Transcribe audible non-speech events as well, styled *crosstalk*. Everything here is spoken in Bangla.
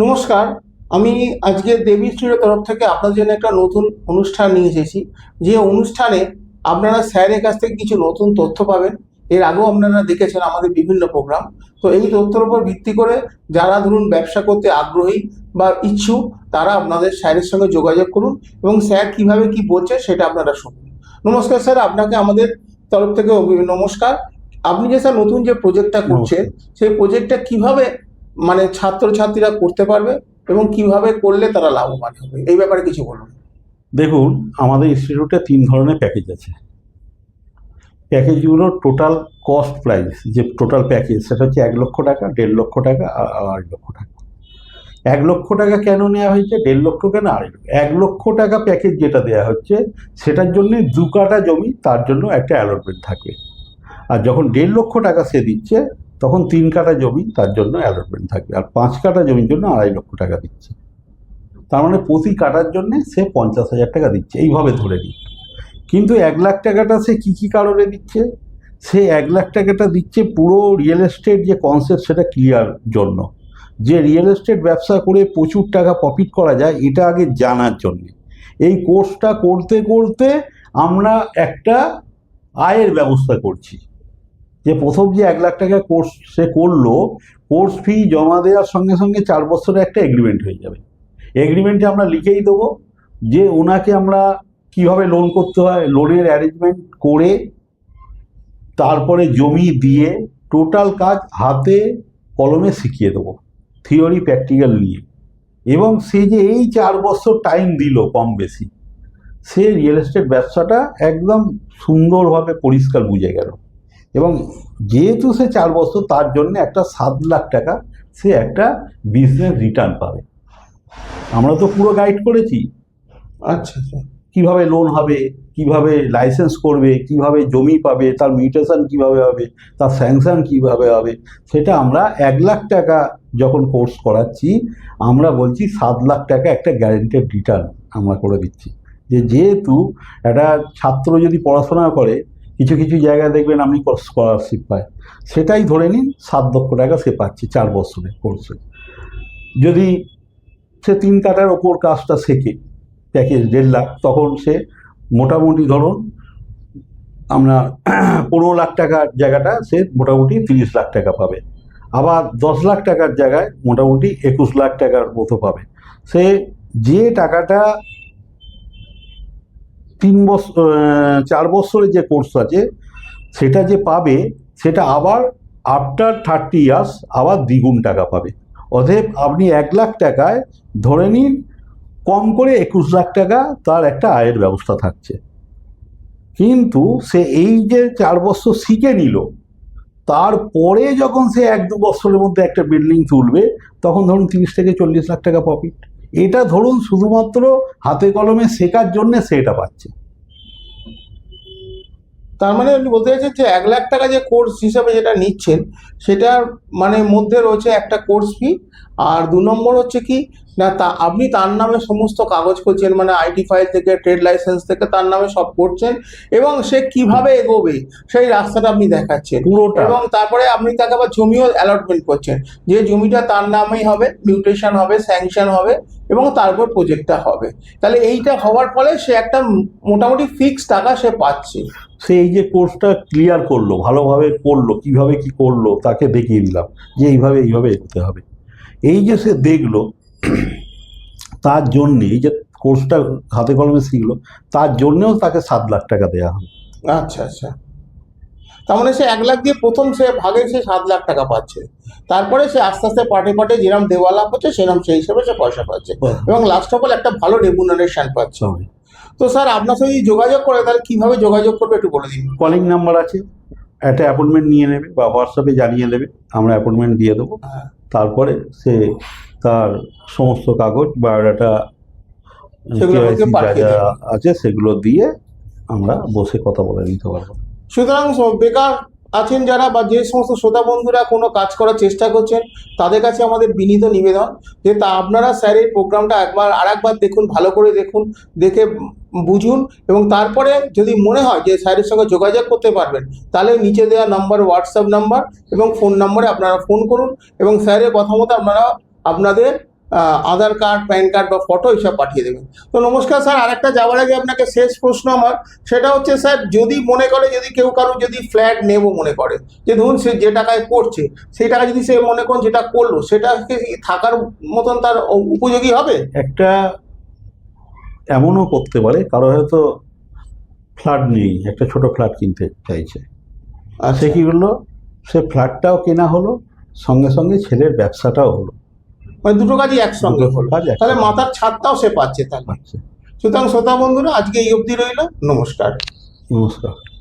নমস্কার আমি আজকে দেবী স্টুডিওর তরফ থেকে আপনাদের জন্য একটা নতুন অনুষ্ঠান নিয়ে এসেছি। যে অনুষ্ঠানে আপনারা স্যারের কাছ থেকে কিছু নতুন তথ্য পাবেন। এর আগেও আপনারা দেখেছেন আমাদের বিভিন্ন প্রোগ্রাম। তো এই তথ্যের উপর ভিত্তি করে যারা ধরুন ব্যবসা করতে আগ্রহী বা ইচ্ছুক তারা আপনাদের স্যারের সঙ্গে যোগাযোগ করুন এবং স্যার কীভাবে কি বলছে সেটা আপনারা শুনুন। নমস্কার স্যার আপনাকে আমাদের তরফ থেকে নমস্কার। আপনি যে স্যার নতুন যে প্রজেক্টটা করছেন সেই প্রজেক্টটা কীভাবে মানে ছাত্রছাত্রীরা করতে পারবে এবং কীভাবে করলে তারা লাভবান হবে? এই ব্যাপারে কিছু বলুন। দেখুন, আমাদের ইনস্টিটিউটে তিন ধরনের প্যাকেজ আছে। প্যাকেজগুলোর টোটাল কস্ট প্রাইস যে টোটাল প্যাকেজ সেটা হচ্ছে এক লক্ষ টাকা, দেড় লক্ষ টাকা, আর আড়াই লক্ষ টাকা। এক লক্ষ টাকা কেন নেওয়া হয়েছে? দেড় লক্ষ কেন আড়াই লক্ষ? এক লক্ষ টাকা প্যাকেজ যেটা দেওয়া হচ্ছে, সেটার জন্য দু কাটা জমি, তার জন্য একটা অ্যালটমেন্ট থাকবে। আর যখন দেড় লক্ষ টাকা সে দিচ্ছে তখন তিন কাটা জমি তার জন্য অ্যালটমেন্ট থাকবে। আর পাঁচ কাটা জমির জন্য আড়াই লক্ষ টাকা দিচ্ছে। তার মানে প্রতি কাটার জন্যে সে পঞ্চাশ হাজার টাকা দিচ্ছে। এইভাবে ধরে নিই কিন্তু এক লাখ টাকাটা সে কী কী কারণে দিচ্ছে? সে এক লাখ টাকাটা দিচ্ছে পুরো রিয়েল এস্টেট যে কনসেপ্ট সেটা ক্লিয়ার জন্য। যে রিয়েল এস্টেট ব্যবসা করে প্রচুর টাকা প্রফিট করা যায়, এটা আগে জানার জন্যে। এই কোর্সটা করতে করতে আমরা একটা আয়ের ব্যবস্থা করছি। যে প্রথম যে এক লাখ টাকা কোর্স সে করল কোর্স ফি জমা দেওয়ার সঙ্গে সঙ্গে চার বছরের একটা এগ্রিমেন্ট হয়ে যাবে। এগ্রিমেন্টে আমরা লিখেই দেবো যে ওনাকে আমরা কীভাবে লোন করতে হয় লোনের অ্যারেঞ্জমেন্ট করে, তারপরে জমি দিয়ে টোটাল কাজ হাতে কলমে শিখিয়ে দেবো থিওরি প্র্যাকটিক্যাল নিয়ে। এবং সে যে এই চার বছর টাইম দিল কম বেশি, সে রিয়েল এস্টেট ব্যবসাটা একদম সুন্দরভাবে পরিষ্কার বুঝে গেল। এবং যেহেতু সে চার বছর তার জন্য একটা সাত লাখ টাকা সে একটা বিজনেস রিটার্ন পাবে। আমরা তো পুরো গাইড করেছি। আচ্ছা আচ্ছা। কীভাবে লোন হবে কীভাবে লাইসেন্স করবে কীভাবে জমি পাবে তার মিউটেশন কীভাবে হবে তার স্যাংশন কীভাবে হবে সেটা আমরা এক লাখ টাকা যখন কোর্স করাচ্ছি আমরা বলছি সাত লাখ টাকা একটা গ্যারেন্টেড রিটার্ন আমরা করে দিচ্ছি। যে যেহেতু একটা ছাত্র যদি পড়াশোনা করে কিছু কিছু জায়গায় দেখবেন আপনি স্কলারশিপ পায়। সেটাই ধরে নিন, সাত লক্ষ টাকা সে পাচ্ছে চার বছরের কোর্সে যদি সে তিন কাটার ওপর কাজটা শেখে প্যাকেজ দেড় লাখ, তখন সে মোটামুটি ধরুন আমরা *clears throat* পনেরো লাখ টাকার জায়গাটা সে মোটামুটি তিরিশ লাখ টাকা পাবে। আবার দশ লাখ টাকার জায়গায় মোটামুটি একুশ লাখ টাকার মতো পাবে। সে যে টাকাটা তিন বছর চার বছরের যে কোর্স আছে, সেটা যে পাবে, সেটা আবার আফটার থার্টি ইয়ার্স আবার দ্বিগুণ টাকা পাবে। অতএব আপনি এক লাখ টাকায় ধরে নিন, কম করে একুশ লাখ টাকা তার একটা আয়ের ব্যবস্থা থাকছে। কিন্তু সে এই যে চার বছর শিখে নিল, তারপরে যখন সে এক দু বছরের মধ্যে একটা বিল্ডিং তুলবে, তখন ধরুন তিরিশ থেকে চল্লিশ লাখ টাকা প্রফিট এটা ধরুন শুধুমাত্র হাতে কলমে শেখার জন্যে সেটা পাচ্ছে। তার মানে আপনি বলতে চাইছেন যে এক লাখ টাকা যে কোর্স হিসাবে যেটা নিচ্ছেন সেটার মানে মধ্যে রয়েছে একটা কোর্স ফি আর দু নম্বর হচ্ছে কি না তা আপনি তার নামে সমস্ত কাগজ করছেন মানে আইটি ফাইল থেকে ট্রেড লাইসেন্স থেকে তার নামে সব করছেন এবং সে কীভাবে এগোবে সেই রাস্তাটা আপনি দেখাচ্ছেন। পুরোটা। এবং তারপরে আপনি তাকে আবার জমিও অ্যালটমেন্ট করছেন যে জমিটা তার নামেই হবে মিউটেশন হবে স্যাংশন হবে এবং তারপর প্রজেক্টটা হবে। তাহলে এইটা হওয়ার ফলে সে একটা মোটামুটি ফিক্স টাকা সে পাচ্ছে। সে এই যে কোর্সটা ক্লিয়ার করল ভালোভাবে করল কীভাবে কি করল তাকে দেখিয়ে দিলাম যে এইভাবে এইভাবে এগোতে হবে। এই যে সে দেখল তার জন্যে এই যে কোর্সটা হাতে কলমে শিখলো তার জন্যেও তাকে সাত লাখ টাকা দেওয়া হবে আচ্ছা আচ্ছা। তার মানে সে এক লাখ দিয়ে প্রথম সে ভাগে সে সাত লাখ টাকা পাচ্ছে। তারপরে সে আস্তে আস্তে পাটে পাটে যেরকম দেওয়ালা হচ্ছে সেরকম সেই হিসেবে সে পয়সা পাচ্ছে। এবং লাস্ট অফ অল একটা ভালো রেমুনারেশন পাচ্ছে। তো স্যার আপনার সঙ্গে যোগাযোগ করে তাহলে কীভাবে যোগাযোগ করবে একটু বলে দিন। কলিং নাম্বার আছে। একটা অ্যাপয়েন্টমেন্ট নিয়ে নেবে বা হোয়াটসঅ্যাপে জানিয়ে দেবে। আমরা অ্যাপয়েন্টমেন্ট দিয়ে দেবো। হ্যাঁ। তারপরে সে তার সমস্ত কাগজ বায়োডাটা। আছে সেগুলো দিয়ে আমরা বসে কথা বলে নিতে পারব। সুতরাং বেকার আছেন যারা বা যে সমস্ত শ্রোতা বন্ধুরা কোনো কাজ করার চেষ্টা করছেন, তাদের কাছে আমাদের বিনীত নিবেদন যে তা আপনারা স্যারের প্রোগ্রামটা একবার আর একবার দেখুন, ভালো করে দেখুন, দেখে বুঝুন এবং তারপরে যদি মনে হয় যে স্যারের সঙ্গে যোগাযোগ করতে পারবেন, তাহলে নিচে দেওয়া নাম্বার, হোয়াটসঅ্যাপ নাম্বার এবং ফোন নম্বরে আপনারা ফোন করুন এবং স্যারের কথা মতো আপনারা, আপনাদের আধার কার্ড প্যান কার্ড বা ফটো এসব পাঠিয়ে দেবেন। তো নমস্কার স্যার আরেকটা যাওয়ার আগে আপনাকে শেষ প্রশ্ন আমার। সেটা হচ্ছে স্যার যদি মনে করে যদি কেউ কারও যদি ফ্ল্যাট নেব মনে করে যে ধরুন সে যে টাকায় করছে সেই টাকা যদি সে মনে করেন যেটা করল সেটা থাকার মতন তার উপযোগী হবে? একটা এমনও করতে পারে কারও হয়তো ফ্ল্যাট নেই একটা ছোট ফ্ল্যাট কিনতে চাইছে। আর সে কি করল? সে ফ্ল্যাটটাও কেনা হলো সঙ্গে সঙ্গে ছেলের ব্যবসাটাও হলো। মানে দুটো কাজই একসঙ্গে হলো। তাহলে মাথার ছাদটাও সে পাচ্ছে তাহলে। সুতরাং শ্রোতা বন্ধুরা আজকে এই অবধি রইল। নমস্কার। নমস্কার।